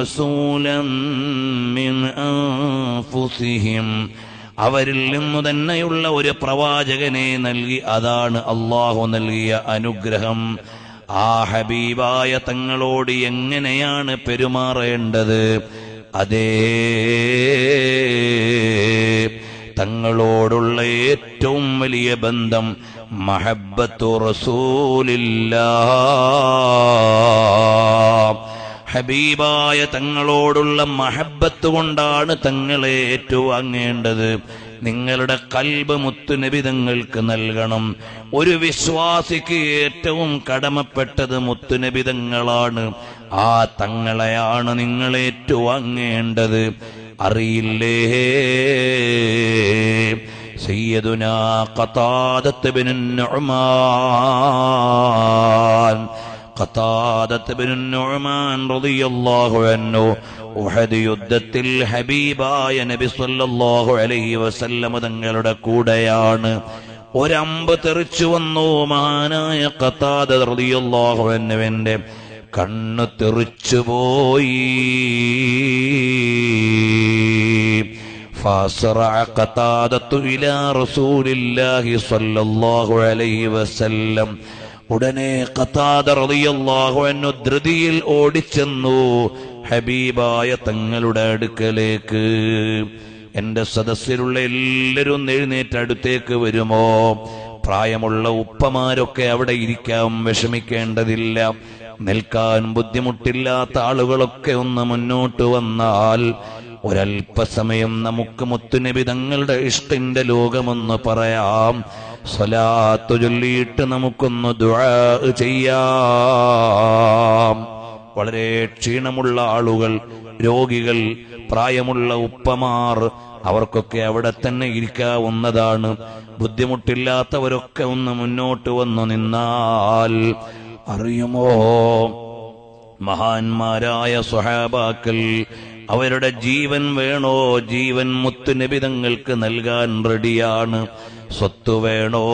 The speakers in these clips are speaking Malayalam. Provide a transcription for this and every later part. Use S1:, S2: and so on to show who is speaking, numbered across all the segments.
S1: رسولا മിൻ أنفسهم അവരിൽ നിന്നു തന്നെയുള്ള ഒരു പ്രവാചകനെ നൽകി അതാണ് അള്ളാഹു നൽകിയ അനുഗ്രഹം. ആ ഹബീബായ തങ്ങളോട് എങ്ങനെയാണ് പെരുമാറേണ്ടത്? അതേ തങ്ങളോടുള്ള ഏറ്റവും വലിയ ബന്ധം മഹബത്തു റസൂലില്ലാ ഹബീബായ തങ്ങളോടുള്ള മഹബത്ത് കൊണ്ടാണ് തങ്ങളെ ഏറ്റുവാങ്ങേണ്ടത്. നിങ്ങളുടെ കൽബ് മുത്തുനബി തങ്ങൾക്ക് നൽകണം. ഒരു വിശ്വാസിക്ക് ഏറ്റവും കടമപ്പെട്ടത് മുത്തുനബി തങ്ങളാണ് ആ തങ്ങളെയാണ് നിങ്ങൾ ഏറ്റുവാങ്ങേണ്ടത്. അറിയില്ലേ? സയ്യദുനാ ഖതാദത്ത് ബിൻ നുഅ്മാൻ. യുദ്ധത്തിൽ ഹബീബായ നബി സല്ലല്ലാഹു അലൈഹി വസല്ലമ തങ്ങളുടെ കൂടെയാണ്. ഒരമ്പ് തെറിച്ചു വന്നു മഹാനായ അൻഹുവിന്റെ കണ്ണ് തെറിച്ചുപോയി ഫാസറ ഇലാ റസൂലില്ലാഹി സല്ലല്ലാഹു അലൈഹി വസല്ലം ഉടനെ ധൃതിയിൽ ഓടിച്ചെന്നു. ഹബീബായ തങ്ങളുടെ അടുക്കലേക്ക്. എന്റെ സദസ്സിലുള്ള എല്ലാവരും എഴുന്നേറ്റ് അടുത്തേക്ക് വരുമോ? പ്രായമുള്ള ഉപ്പമാരൊക്കെ അവിടെ ഇരിക്കാം വിഷമിക്കേണ്ടതില്ല. നിൽക്കാൻ ബുദ്ധിമുട്ടില്ലാത്ത ആളുകളൊക്കെ ഒന്ന് മുന്നോട്ട് വന്നാൽ ഒരല്പസമയം നമുക്ക് മുത്തുനബി തങ്ങളുടെ ഇഷ്ടിന്റെ ലോകമെന്ന് പറയാം. സ്വലാത്തു ചൊല്ലിയിട്ട് നമുക്കൊന്ന് ദുആ ചെയ്യാം. വളരെ ക്ഷീണമുള്ള ആളുകൾ രോഗികൾ പ്രായമുള്ള ഉപ്പമാർ അവർക്കൊക്കെ അവിടെ തന്നെ ഇരിക്കാവുന്നതാണ്. ബുദ്ധിമുട്ടില്ലാത്തവരൊക്കെ ഒന്ന് മുന്നോട്ട് വന്നു നിന്നാൽ അറിയുമോ? മഹാന്മാരായ സ്വഹാബാക്കൾ അവരുടെ ജീവൻ വേണോ? ജീവൻ മുത്തുനിബിതങ്ങൾക്ക് നൽകാൻ റെഡിയാണ്. സ്വത്ത് വേണോ?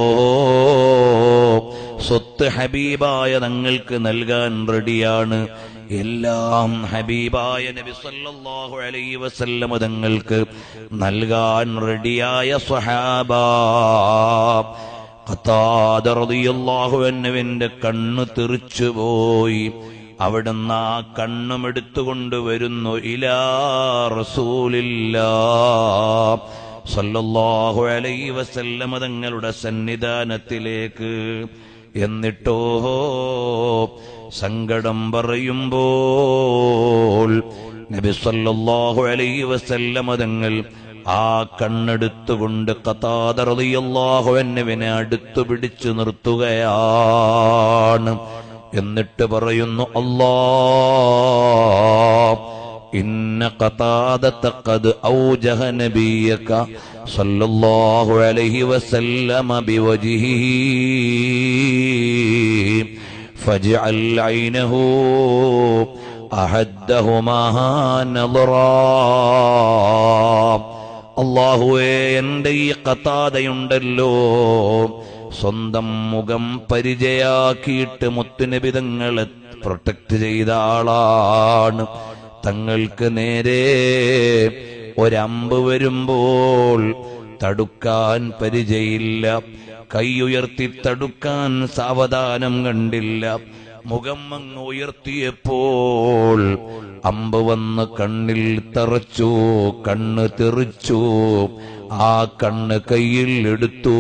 S1: സ്വത്ത് ഹബീബായ തങ്ങൾക്ക് നൽകാൻ റെഡിയാണ്. എല്ലാം ഹബീബായ നബി സല്ലല്ലാഹു അലൈഹി വസല്ലമ തങ്ങൾക്ക് നൽകാൻ റെഡിയായ സ്വഹാബ. ഖത്താദ റളിയല്ലാഹു അൻഹുവിന്റെ കണ്ണ് തെറിച്ചുപോയി. അവിടുന്ന് ആ കണ്ണും എടുത്തുകൊണ്ട് വരുന്നു ഇലാ റസൂലില്ലാ സല്ലല്ലാഹു അലൈഹി വസല്ലമ തങ്ങളുടെ സന്നിധാനത്തിലേക്ക് എന്നിട്ടോ സങ്കടം പറയുമ്പോൾ നബി സല്ലല്ലാഹു അലൈഹി വസല്ലമ തങ്ങൾ ആ കണ്ണെടുത്തുകൊണ്ട് അൻഹുവിനെ അടുത്തു പിടിച്ചു നിർത്തുകയാണ്. എന്നിട്ട് പറയുന്നു അല്ലാ ഇന്ന ഖതാദത്തഖദ് സല്ലല്ലാഹു അലൈഹി ഫജ്അൽ ഐനഹു അഹദ്ദഹുമാ അല്ലാഹുവേ ഈ ഖതാദയുണ്ടല്ലോ സ്വന്തം മുഖം പരിചയാക്കിയിട്ട് മുത്തുനിബിതങ്ങളെ പ്രൊട്ടക്ട് ചെയ്ത ആളാണ്. തങ്ങൾക്ക് നേരെ ഒരമ്പ് വരുമ്പോൾ തടുക്കാൻ പരിചയില്ല കൈയുയർത്തി തടുക്കാൻ സാവധാനം കണ്ടില്ല. മുഖം അങ്ങ് ഉയർത്തിയപ്പോൾ അമ്പ് വന്ന് കണ്ണിൽ തറച്ചു കണ്ണ് തെറിച്ചു. ആ കണ്ണ് കയ്യിൽ എടുത്തു.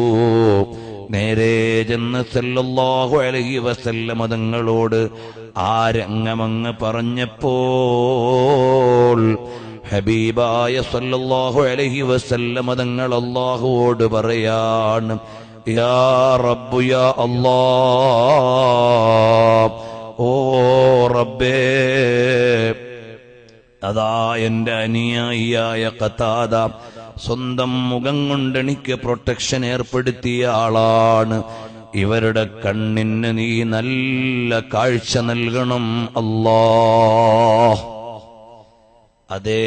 S1: നേരെ ചെന്ന് സല്ലല്ലാഹു അലഹി വസല്ലമ തങ്ങളോട് ആ രംഗമങ്ങ് പറഞ്ഞപ്പോൾ ഹബീബായ സല്ലല്ലാഹു അലഹി വസല്ലമ തങ്ങൾ അള്ളാഹുവോട് പറയാണ് യാ യാ ഓ റബ്ബേ അതാ എന്റെ അനുയായിയായ കത്താത സ്വന്തം മുഖം കൊണ്ട് എനിക്ക് പ്രൊട്ടക്ഷൻ ഏർപ്പെടുത്തിയ ആളാണ്. ഇവരുടെ കണ്ണിന് നീ നല്ല കാഴ്ച നൽകണം അല്ലാ അതേ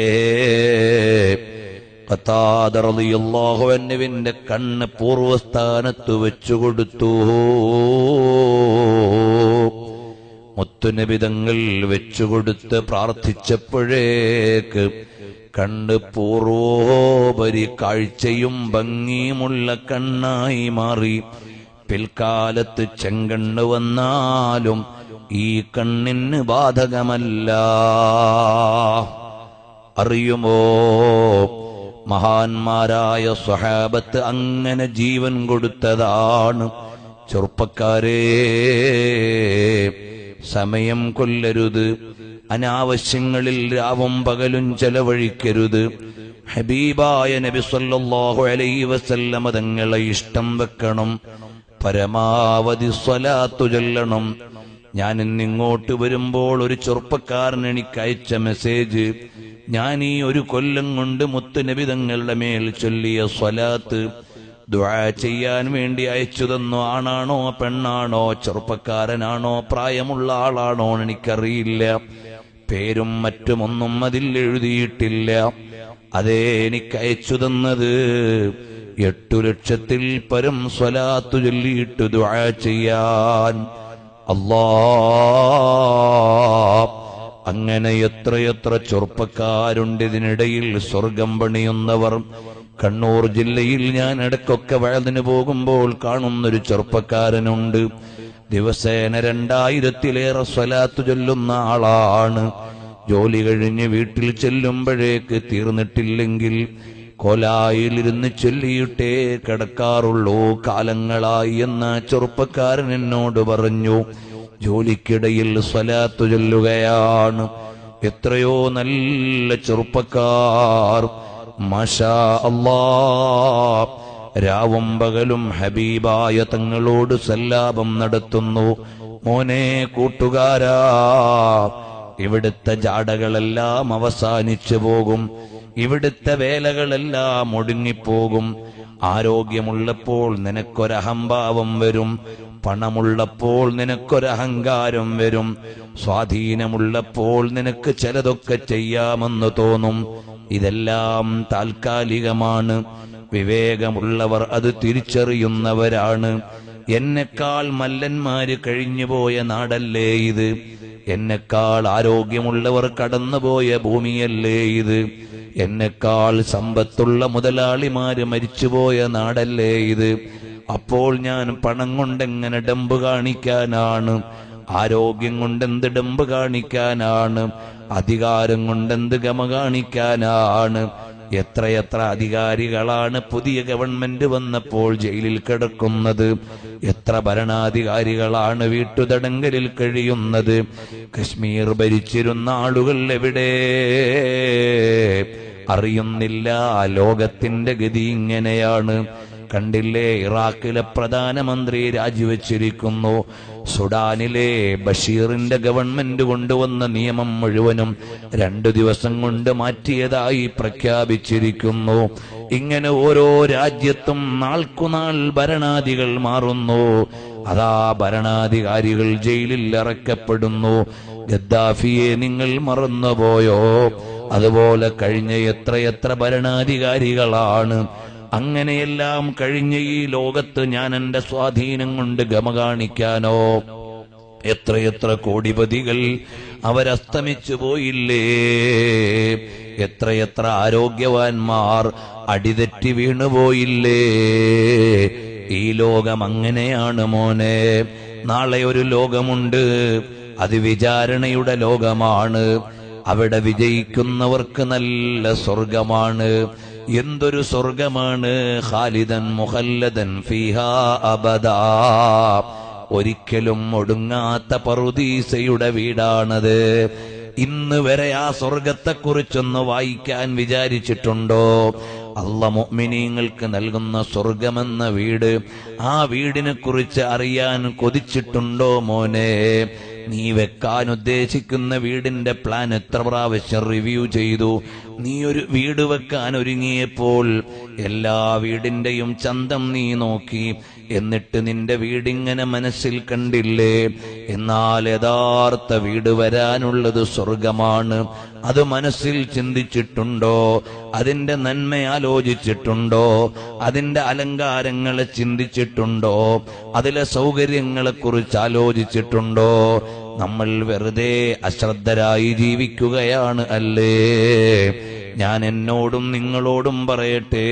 S1: ഖത്താദറിയാഹുവിന്റെ കണ്ണ് പൂർവസ്ഥാനത്ത് വെച്ചുകൊടുത്തു മുത്തുനിബിതങ്ങൾ വെച്ചുകൊടുത്ത് പ്രാർത്ഥിച്ചപ്പോഴേക്ക് കണ്ട് പൂർവോപരി കാഴ്ചയും ഭംഗിയുമുള്ള കണ്ണായി മാറി. പിൽക്കാലത്ത് ചെങ്കണ്ണ് വന്നാലും ഈ കണ്ണിന് ബാധകമല്ല. അറിയുമോ? മഹാന്മാരായ സ്വഹാബത്ത് അങ്ങനെ ജീവൻ കൊടുത്തതാണ്. ചെറുപ്പക്കാരേ സമയം കൊല്ലരുത്. അനാവശ്യങ്ങളിൽ രാവും പകലും ചെലവഴിക്കരുത്. ഹബീബായ നബി സല്ലല്ലാഹു അലൈഹി വസല്ലമ തങ്ങളെ ഇഷ്ടം വെക്കണം. പരമാവധി സ്വലാത്തു ചൊല്ലണം. ഞാൻ ഇന്നിങ്ങോട്ട് വരുമ്പോൾ ഒരു ചെറുപ്പക്കാരൻ എനിക്ക് അയച്ച മെസ്സേജ് ഞാൻ ഈ ഒരു കൊല്ലം കൊണ്ട് മുത്തുനബി തങ്ങളുടെ മേൽ ചൊല്ലിയ സ്വലാത്ത് ദുആ ചെയ്യാൻ വേണ്ടി അയച്ചു തന്നു ആണാണോ പെണ്ണാണോ ചെറുപ്പക്കാരനാണോ പ്രായമുള്ള ആളാണോ എനിക്കറിയില്ല. പേരും മറ്റുമൊന്നും അതിൽ എഴുതിയിട്ടില്ല. അതേ എനിക്ക് അയച്ചു തന്നത് എട്ടു ലക്ഷത്തിൽ പരം സ്വലാത്തു ചൊല്ലിയിട്ട് ദുആ ചെയ്യാൻ. അല്ലാ അങ്ങനെ എത്രയെത്ര ചെറുപ്പക്കാരുണ്ട് ഇതിനിടയിൽ സ്വർഗം പണിയുന്നവർ. കണ്ണൂർ ജില്ലയിൽ ഞാൻ ഇടക്കൊക്കെ വഴതിന് പോകുമ്പോൾ കാണുന്നൊരു ചെറുപ്പക്കാരനുണ്ട്. ദിവസേന രണ്ടായിരത്തിലേറെ സ്വലാത്തു ചൊല്ലുന്ന ആളാണ്. ജോലി കഴിഞ്ഞ് വീട്ടിൽ ചെല്ലുമ്പോഴേക്ക് തീർന്നിട്ടില്ലെങ്കിൽ കൊലായിലിരുന്ന് ചൊല്ലിയിട്ടേ കിടക്കാറുള്ളൂ. കാലങ്ങളായി എന്ന ചെറുപ്പക്കാരൻ എന്നോട് പറഞ്ഞു ജോലിക്കിടയിൽ സ്വലാത്തു ചൊല്ലുകയാണ്. എത്രയോ നല്ല ചെറുപ്പക്കാർ. മഷാ അല്ലാ രാവും പകലും ഹബീബായ തങ്ങളോട് സല്ലാപം നടത്തുന്നു. മോനെ കൂട്ടുകാരാ ഇവിടുത്തെ ജാടകളെല്ലാം അവസാനിച്ചു പോകും. ഇവിടുത്തെ വേലകളെല്ലാം ഒടുങ്ങിപ്പോകും. ആരോഗ്യമുള്ളപ്പോൾ നിനക്കൊരഹംഭാവം വരും. പണമുള്ളപ്പോൾ നിനക്കൊരഹങ്കാരം വരും. സ്വാധീനമുള്ളപ്പോൾ നിനക്ക് ചിലതൊക്കെ ചെയ്യാമെന്ന് തോന്നും. ഇതെല്ലാം താൽക്കാലികമാണ്. വിവേകമുള്ളവർ അത് തിരിച്ചറിയുന്നവരാണ്. എന്നെക്കാൾ മല്ലന്മാര് കഴിഞ്ഞുപോയ നാടല്ലേ ഇത്? എന്നെക്കാൾ ആരോഗ്യമുള്ളവർ കടന്നുപോയ ഭൂമിയല്ലേ ഇത്? എന്നെക്കാൾ സമ്പത്തുള്ള മുതലാളിമാര് മരിച്ചുപോയ നാടല്ലേ ഇത്? അപ്പോൾ ഞാൻ പണം കൊണ്ടെങ്ങനെ ഡമ്പ് കാണിക്കാനാണ്? ആരോഗ്യം കൊണ്ടെന്ത് ഡമ്പ് കാണിക്കാനാണ്? അധികാരം കൊണ്ടെന്ത് ഗമ കാണിക്കാനാണ്? എത്രയെത്ര അധികാരികളാണ് പുതിയ ഗവൺമെന്റ് വന്നപ്പോൾ ജയിലിൽ കിടക്കുന്നത്? എത്ര ഭരണാധികാരികളാണ് വീട്ടുതടങ്കലിൽ കഴിയുന്നത്? കശ്മീർ ഭരിച്ചിരുന്ന ആളുകൾ എവിടെ? അറിയുന്നില്ല ലോകത്തിന്റെ ഗതി ഇങ്ങനെയാണ്. കണ്ടില്ലേ ഇറാഖിലെ പ്രധാനമന്ത്രി രാജിവെച്ചിരിക്കുന്നു. സുഡാനിലെ ബഷീറിന്റെ ഗവൺമെന്റ് കൊണ്ടുവന്ന നിയമം മുഴുവനും രണ്ടു ദിവസം കൊണ്ട് മാറ്റിയതായി പ്രഖ്യാപിച്ചിരിക്കുന്നു. ഇങ്ങനെ ഓരോ രാജ്യത്തും നാൾക്കുനാൾ ഭരണാധികൾ മാറുന്നു. അതാ ഭരണാധികാരികൾ ജയിലിൽ ഇറക്കപ്പെടുന്നു ഗദ്ദാഫിയെ നിങ്ങൾ മറന്നുപോയോ? അതുപോലെ കഴിഞ്ഞ എത്രയെത്ര ഭരണാധികാരികളാണ്? അങ്ങനെയെല്ലാം കഴിഞ്ഞ ഈ ലോകത്ത് ഞാൻ എന്റെ സ്വാധീനം കൊണ്ട് ഗമ കാണിക്കാനോ? എത്രയെത്ര കോടിപതികൾ അവരസ്തമിച്ചു പോയില്ലേ? എത്രയെത്ര ആരോഗ്യവാന്മാർ അടിതെറ്റി വീണുപോയില്ലേ ഈ ലോകം അങ്ങനെയാണ് മോനെ. നാളെ ഒരു ലോകമുണ്ട്. അത് വിചാരണയുടെ ലോകമാണ്. അവിടെ വിജയിക്കുന്നവർക്ക് നല്ല സ്വർഗമാണ്. എന്തൊരു സ്വർഗമാണ് ഖാലിദൻ മുഹല്ലദൻ ഫിഹാ അബദാ. ഒരിക്കലും ഒടുങ്ങാത്ത പറുദീസയുടെ വീടാണത്. ഇന്ന് വരെ ആ സ്വർഗത്തെക്കുറിച്ചൊന്ന് വായിക്കാൻ വിചാരിച്ചിട്ടുണ്ടോ? അല്ല മൊമിനീങ്ങൾക്ക് നൽകുന്ന സ്വർഗമെന്ന വീട് ആ വീടിനെ കുറിച്ച് അറിയാൻ കൊതിച്ചിട്ടുണ്ടോ മോനെ? നീ വെക്കാൻ ഉദ്ദേശിക്കുന്ന വീടിന്റെ പ്ലാൻ എത്ര പ്രാവശ്യം റിവ്യൂ ചെയ്തു? നീ ഒരു വീട് വെക്കാൻ ഒരുങ്ങിയപ്പോൾ എല്ലാ വീടിന്റെയും ചന്തം നീ നോക്കി. എന്നിട്ട് നിന്റെ വീടിങ്ങനെ മനസ്സിൽ കണ്ടില്ലേ? എന്നാൽ യഥാർത്ഥ വീട് വരാനുള്ളത് സ്വർഗമാണ് അത് മനസ്സിൽ ചിന്തിച്ചിട്ടുണ്ടോ? അതിന്റെ നന്മ ആലോചിച്ചിട്ടുണ്ടോ? അതിന്റെ അലങ്കാരങ്ങളെ ചിന്തിച്ചിട്ടുണ്ടോ? അതിലെ സൗകര്യങ്ങളെ കുറിച്ച് ആലോചിച്ചിട്ടുണ്ടോ? നമ്മൾ വെറുതെ അശ്രദ്ധരായി ജീവിക്കുകയാണ് അല്ലേ? ഞാൻ എന്നോടും നിങ്ങളോടും പറയട്ടെ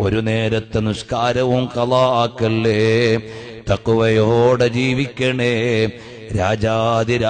S1: ഒരു നേരത്തെ നിഷ്കാരവും കലാക്കല്ലേ? തക്കുവയോടെ ജീവിക്കണേ രാജാതി